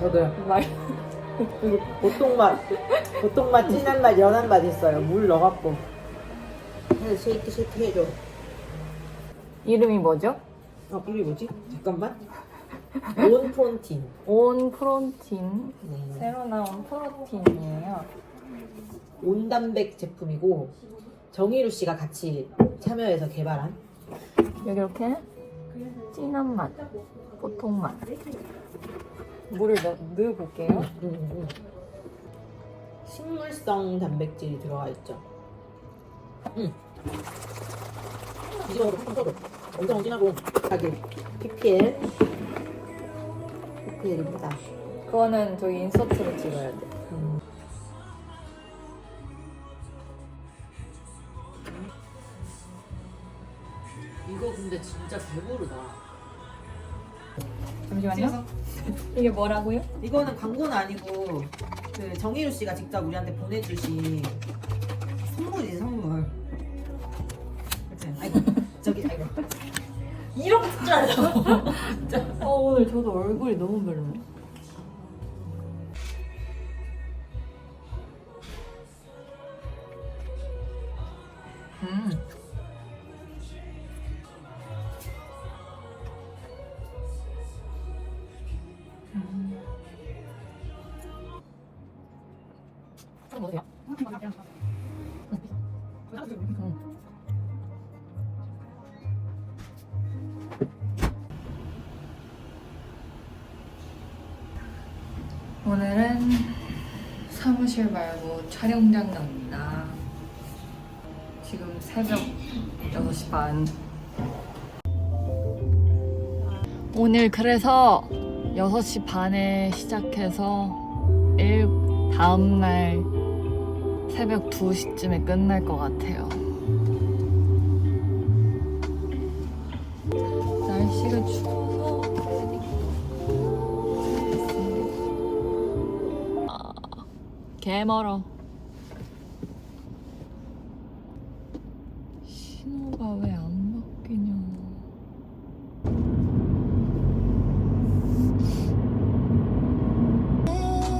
저도요. 말. 보통 맛, 보통 맛, 진한 맛, 연한 맛 있어요. 물 넣어갖고. 해서 쉐이크 쉐이크 해줘. 이름이 뭐죠? 어, 이게 뭐지? 잠깐만. 온 프론틴. 온 프로틴. 네. 새로 나온 프로틴이에요. 온 단백 제품이고 정희루 씨가 같이 참여해서 개발한. 여기 이렇게 진한 맛, 보통 맛. 물을 넣, 넣어볼게요. 음, 음. 식물성 단백질이 들어가 있죠. 음. 이거 엄청 진하고 가게 PPL PPL입니다. 그거는 저기 인서트로 찍어야 돼. 음. 이거 근데 진짜 배부르다. 잠시만요. 이게 뭐라고요? 이거는 광고는 아니고 그 정희루 씨가 직접 우리한테 보내주신 선물이지 선물. 그치? 아이고 저기 아이고. 이런 줄 알아. 어, 오늘 저도 얼굴이 너무 별로 오늘은 사무실 말고 촬영장 갑니다. 지금 새벽 6시 반. 오늘 그래서 6시 반에 시작해서 일 다음날 새벽 2시쯤에 끝날 것 같아요. 날씨가 추워 개멀어. 신호가 왜 안 바뀌냐.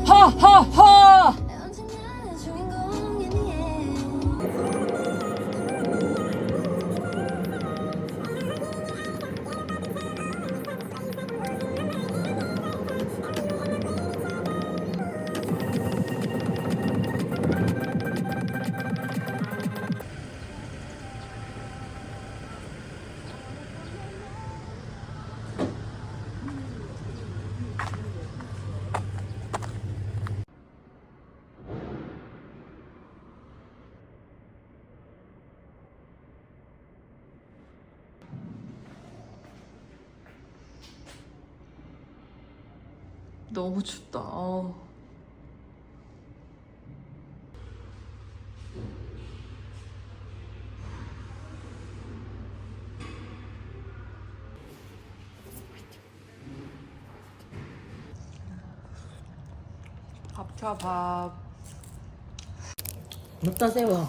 하하하! 너무 춥다. 어우. 밥차 밥. 먹다 세워.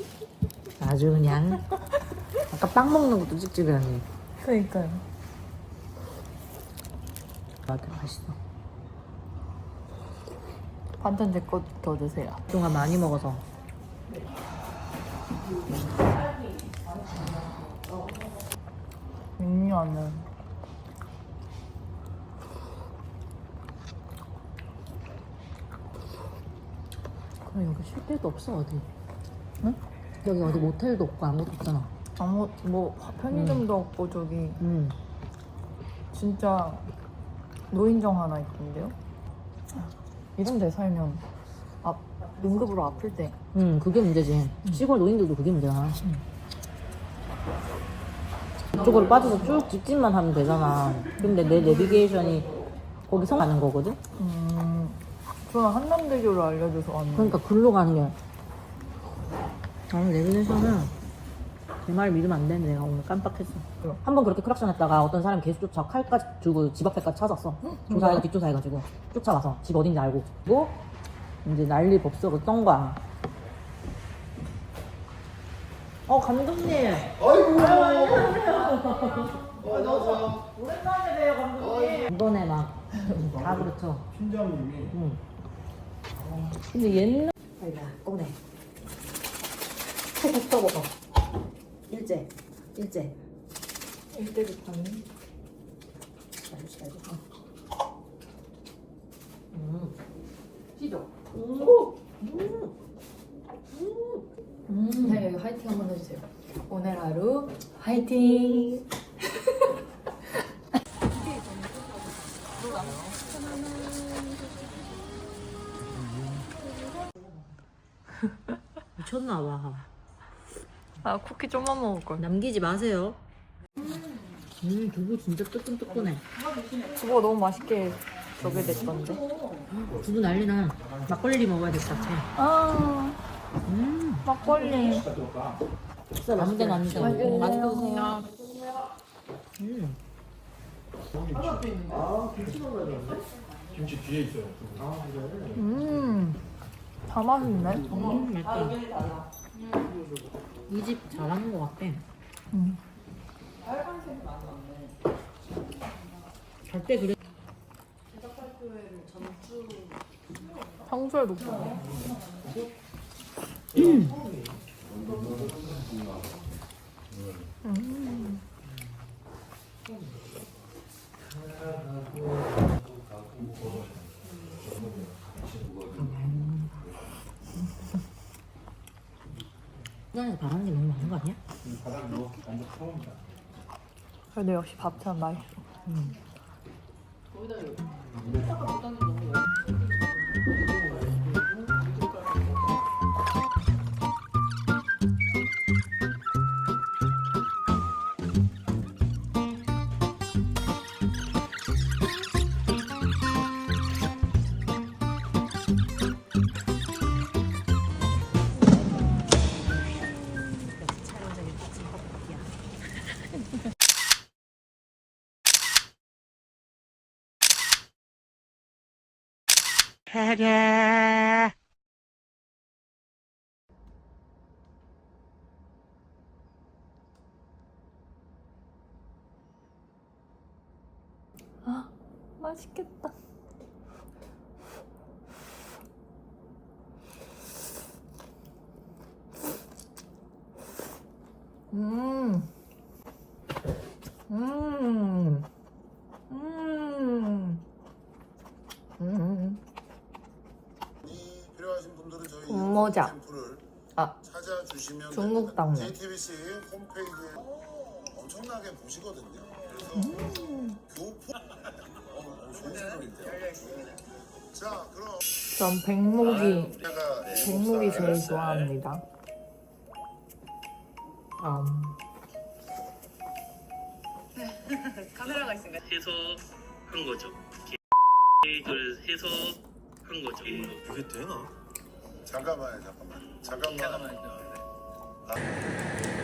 아주 그냥 아까 빵 먹는 것도 찍찍하니. 그러니까요. 맞아 맛있어. 반찬 제거더 드세요. 그동안 많이 먹어서. 음료는 그럼 여기 쉴 데도 없어 어디? 응? 여기 어디 모텔도 없고 아무것도 없잖아. 아무 뭐 편의점도 없고 저기 음. 진짜 노인정 하나 있던데요? 이런 데 살면 아, 응급으로 아플 때 음, 그게 문제지. 시골 노인들도 그게 문제야. 이쪽으로 빠져서 쭉 직진만 하면 되잖아. 근데 내 내비게이션이 거기서 가는 거거든? 음, 저는 한남대교를 알려줘서 왔는데 그러니까 글로 가는 게. 나는 내비게이션은 내 말 믿으면 안 되는데 내가 오늘 깜빡했어. 왜? 한번 그렇게 크락션 했다가 어떤 사람이 계속 쫓아 칼까지 들고 집 앞에까지 찾았어. 조사해가 뒷조사해가지고 쫓아와서 집 어딘지 알고. 그리고 이제 난리 법석을 떤 거야. 어 감독님. 아이고. 안녕하세요. 오랜만에 봬요 감독님. 이번에 막 다 그렇죠. 팀장님이 응. 근데 옛날 아이고 꺼내. 떠먹어. 일제 일제. 일대 비타민. 기다려 기다려. 음. 찌죠? 음. 음. 음. 네, 화이팅 한번 해주세요. 오늘 하루 화이팅! 미쳤나 봐. 아, 쿠키 좀만 먹을 걸. 남기지 마세요. 음, 두부 진짜 뜨끈뜨끈해. 두부가 너무 맛있게 저게 됐던데. 두부 난리나. 막걸리 먹어야 될 것 같아. 아, 음. 막걸리. 아무 데나 안 돼. 맛있게 드세요. 드세요. 음. 김치 뒤에 있어요. 음, 다 맛있네. 음, 맛있다. 이 집 잘하는 것 같아. 음. 절대 그래. 평소에도 그래. 음. 시간에서 바라는 게 너무 많은 거 아니야? 바닥 누워 완전 처음이다. 그래도 역시 밥처럼 맛있어. 아, 맛있겠다. 음. 음. 음. 음. 이 필요하신 분들은 캠프를 아, 찾아주시면 중국 됩니다. 당면. JTBC 홈페이지에 엄청나게 보시거든요. 그래서 음. 교포 어, 어, 좋은 생각인데요. 자, 그럼 전 백목이 제가 백목이 제일 좋아합니다. 음. 해석한 거죠. 계획을 해석한 거죠. 그게 되나? 잠깐만요, 잠깐만. 잠깐만. 음.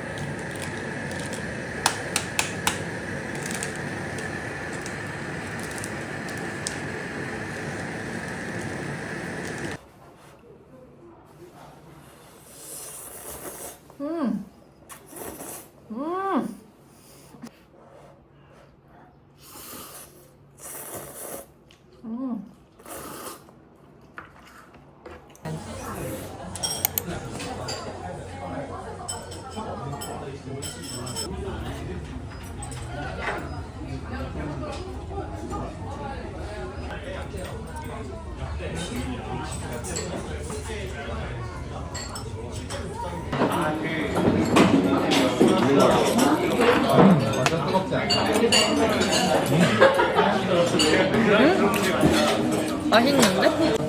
맛있는데?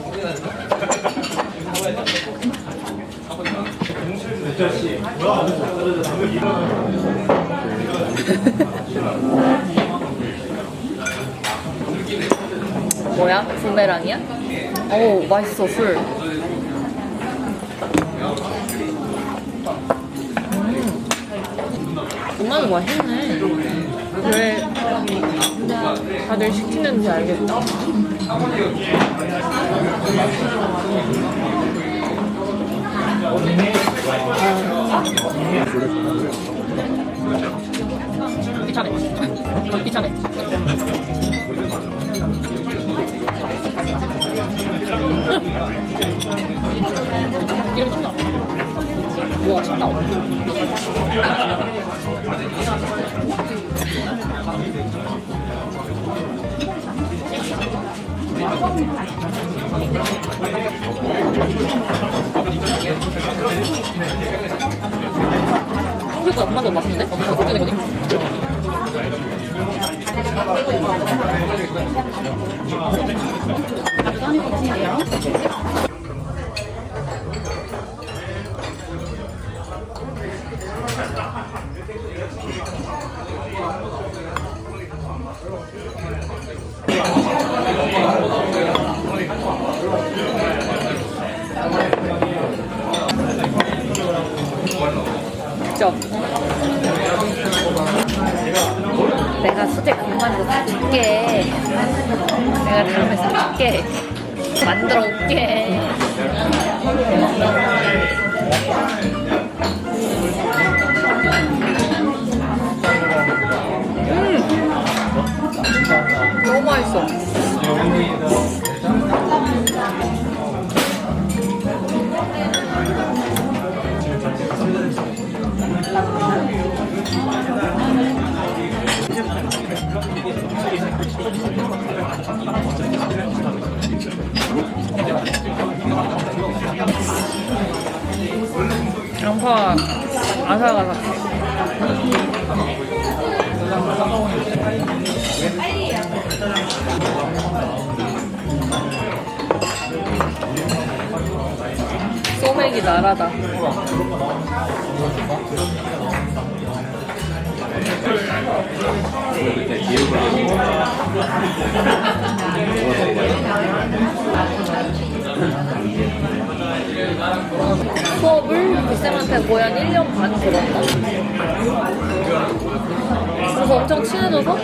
뭐야? 부메랑이야? 오 맛있어 술. 정말 맛있네. 뭐 왜 다들 시키는지 알겠다. 괜찮아. 괜찮아. 이름 참 나와. 우와, 참 나와. 그러니까 엄마도 맛있는데? 엄마도 그렇게 되거든? 그죠? 사줄게. 만들어 올게. 음! 너무 맛있어. 양파 아삭아삭해. 소맥이 나라다. 거의 한 1년 반 들었나? 그래서 엄청 친해져서